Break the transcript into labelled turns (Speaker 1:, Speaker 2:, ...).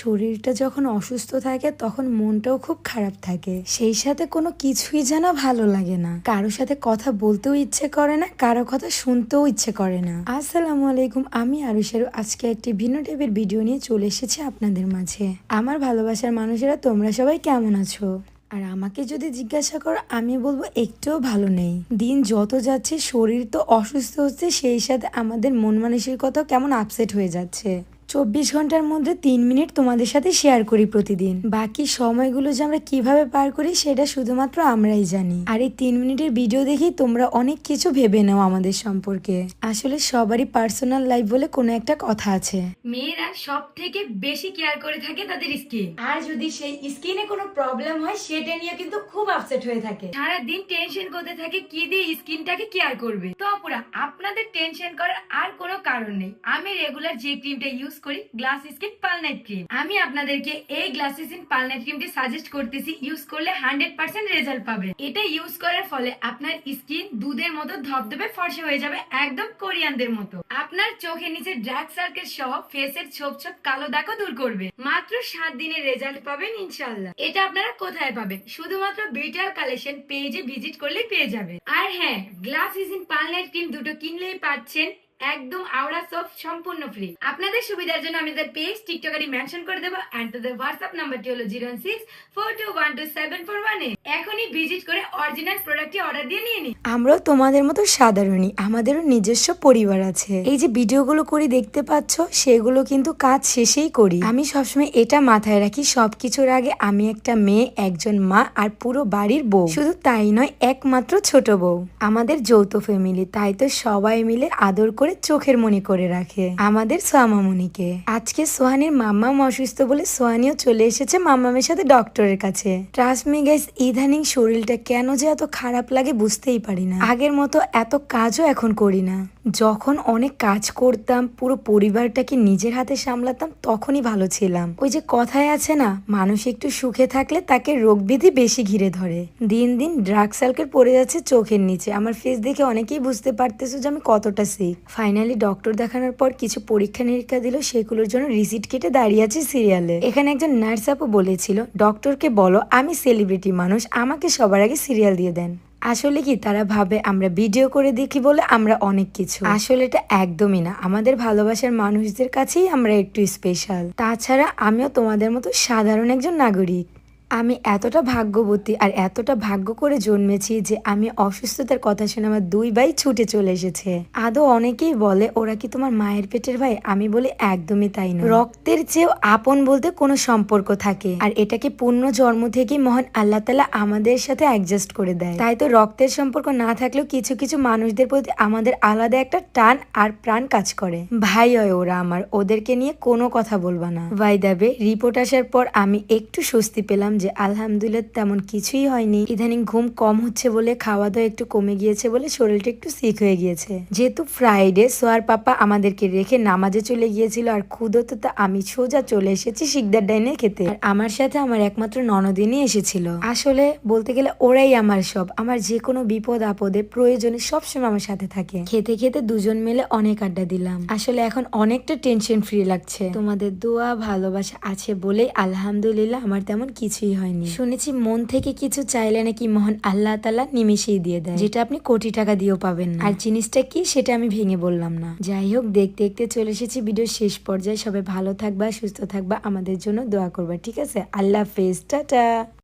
Speaker 1: শরীরটা যখন অসুস্থ থাকে, তখন মনটাও খুব খারাপ থাকে। সেই সাথে কোনো কিছুই যেন ভালো লাগে না। কারোর সাথে কথা বলতেও ইচ্ছে করে না, কারও কথা শুনতেও ইচ্ছে করে না। আসসালামু আলাইকুম, আমি আরুষারু আজকে একটি ভিন্ন টাইপের ভিডিও নিয়ে চলে এসেছি আপনাদের মাঝে। আমার ভালোবাসার মানুষেরা, তোমরা সবাই কেমন আছো? আর আমাকে যদি জিজ্ঞাসা করো, আমি বলব একটুও ভালো নেই। দিন যত যাচ্ছে, শরীর তো অসুস্থ হচ্ছে, সেই সাথে আমাদের মন মানসিকতাও কেমন আপসেট হয়ে যাচ্ছে। চব্বিশ ঘণ্টার মধ্যে তিন মিনিট তোমাদের সাথে শেয়ার করি প্রতিদিন। বাকি সময়গুলো যে আমরা কীভাবে পার করি সেটা শুধুমাত্র আমরাই জানি। আর এই তিন মিনিটের ভিডিও দেখি তোমরা অনেক কিছু ভেবে নাও আমাদের সম্পর্কে। আসলে সবারই পার্সোনাল লাইফ বলে কোনো একটা কথা আছে।
Speaker 2: মেয়েরা সব থেকে বেশি কেয়ার করে থাকে তাদের স্কিন আর যদি সেই স্কিনে কোনো প্রবলেম হয় সেটা নিয়ে কিন্তু খুব আপসেট হয়ে থাকে। সারাদিন টেনশন করতে থাকে কি দিয়ে স্কিনটাকে কেয়ার করবে? তো আপুরা আপনাদের টেনশন করার আর কোনো কারণ নেই। আমি রেগুলার যে ক্রিমটা ইউজ করি গ্লাস স্কিন পালনাইট ক্রিম আমি আপনাদেরকে এই গ্লাস স্কিন পালনাইট ক্রিমটি সাজেস্ট করতেছি ইউজ করলে হান্ড্রেড পার্সেন্ট রেজাল্ট পাবে এটা ইউজ করার ফলে আপনার স্কিন দুধের মতো ধবধবে, ফর্সা হয়ে যাবে, একদম কোরিয়ানদের মতো। আপনার চোখের নিচে ডার্ক সার্কেল সহ ফেসের ছোপ ছোপ কালো দাগও দূর করবে। মাত্র সাত দিনের রেজাল্ট পাবেন ইনশাল্লাহ এটা আপনারা কোথায় পাবেন? শুধুমাত্র বিটাল কালেকশন পেজে ভিজিট করলেই পেয়ে যাবে আর হ্যাঁ গ্লাস ইন পালনাইট ক্রিম দুটো কিনলেই পাচ্ছেন একদম আওড়া সব সম্পূর্ণ ফ্রি আপনাদের সুবিধার জন্য আমি তাদের পেজ টিকটকারি মেনশন করে দেবো অ্যান্ড তাদের হোয়াটসঅ্যাপ নাম্বারটি হলো zero six four two one two seven four one এখনই ভিজিট করে অরিজিনাল প্রোডাক্টটি অর্ডার দিয়ে নিয়ে নিন।
Speaker 1: আমরাও তোমাদের মতো সাধারণই, আমাদেরও নিজস্ব পরিবার আছে। এই যে ভিডিওগুলো করি দেখতে পাচ্ছ, সেগুলো কিন্তু কাজ শেষেই করি। আমি সবসময় এটা মাথায় রাখি, সবকিছুর আগে আমি একটা মেয়ে, একজন মা আর পুরো বাড়ির বউ। শুধু তাই নয়, একমাত্র ছোট বউ। আমাদের যৌথ ফ্যামিলি তাই তো সবাই মিলে আদর করে চোখের মনি করে রাখে। আমাদের সোয়ামামনিকে আজকে সোহানির মাম্মাম অসুস্থ বলে সোহানিও চলে এসেছে মাম্মামের সাথে ডক্টরের কাছে। ট্রাস্ট গ্যাস ইদানিং শরীরটা কেন যে এত খারাপ লাগে বুঝতেই পারি না। আগের মতো এত কাজও এখন করি না। যখন অনেক কাজ করতাম, পুরো পরিবারটাকে নিজের হাতে সামলাতাম, তখনই ভালো ছিলাম। ওই যে কথায় আছে না, মানুষ একটু সুখে থাকলে তাকে রোগ ব্যাধি বেশি ঘিরে ধরে। দিন দিন ড্রাগ সার্কেল পড়ে যাচ্ছে চোখের নিচে। আমার ফেস দেখে অনেকেই বুঝতে পারতেছো যে আমি কতটা সিক ফাইনালি ডক্টর দেখানোর পর কিছু পরীক্ষা নিরীক্ষা দিল, সেগুলোর জন্য রিসিট কেটে দাঁড়িয়ে আছে সিরিয়ালে এখানে একজন নার্স আপু বলেছিল ডক্টরকে বলো, আমি সেলিব্রিটি মানুষ, আমাকে সবার আগে সিরিয়াল দিয়ে দেন। আসলে কি তারা ভাবে আমরা ভিডিও করে দেখি বলে আমরা অনেক কিছু? আসলে এটা একদমই না। আমাদের ভালোবাসার মানুষদের কাছেই আমরা একটু স্পেশাল তাছাড়া আমিও তোমাদের মতো সাধারণ একজন নাগরিক। আমি এতটা ভাগ্যবতী আর এতটা ভাগ্য করে জন্মেছি যে আমি অসুস্থতার কথা শুনে আমার দুই ভাই ছুটে চলে এসেছে। আদৌ অনেকেই বলে, ওরা কি তোমার মায়ের পেটের ভাই? আমি বলি, একদমই তাই না রক্তের চেয়েও আপন বলতে কোনো সম্পর্ক থাকে। আর এটাকে পূর্ণ জন্ম থেকেই মহান আল্লাহ তালা আমাদের সাথে অ্যাডজাস্ট করে দেয়। তাই তো রক্তের সম্পর্ক না থাকলেও কিছু কিছু মানুষদের প্রতি আমাদের আলাদা একটা টান আর প্রাণ কাজ করে। ভাই হয় ওরা আমার, ওদেরকে নিয়ে কোনো কথা বলবা না। ভাই দেবে, রিপোর্ট আসার পর আমি একটু স্বস্তি পেলাম যে আলহামদুলিল্লাহ তেমন কিছুই হয়নি। ইদানিং ঘুম কম হচ্ছে বলে খাওয়া দাওয়া একটু কমে গিয়েছে বলে শরীরটা একটু সিক হয়ে গিয়েছে। যেহেতু ফ্রাইডে সোয়ার পাপা আমাদেরকে রেখে নামাজে চলে গিয়েছিল আর ক্ষুদতে তা আমি সোজা চলে এসেছি শিকদার ডাইনে খেতে আর আমার সাথে আমার একমাত্র ননদিনই এসেছিল। আসলে বলতে গেলে ওরাই আমার সব। আমার যে কোনো বিপদ আপদে প্রয়োজনে সবসময় আমার সাথে থাকে। খেতে খেতে দুজন মিলে অনেক আড্ডা দিলাম। আসলে এখন অনেকটা টেনশন ফ্রি লাগছে। তোমাদের দোয়া ভালোবাসা আছে বলেই আলহামদুলিল্লাহ আমার তেমন কিছুই হয়নি। শুনেছি মন থেকে কিছু চাইলে নাকি মহান আল্লাহ তালা নিমেষেই দিয়ে দেয়। যেটা আপনি কোটি টাকা দিয়েও পাবেন না। আর জিনিসটা কি সেটা আমি ভেঙে বললাম না। যাই হোক দেখতে দেখতে চলে এসেছি ভিডিও শেষ পর্যায়ে। সবাই ভালো থাকবা সুস্থ থাকবা। আমাদের জন্য দোয়া করবা ঠিক আছে? আল্লাহ হাফেজ টাটা।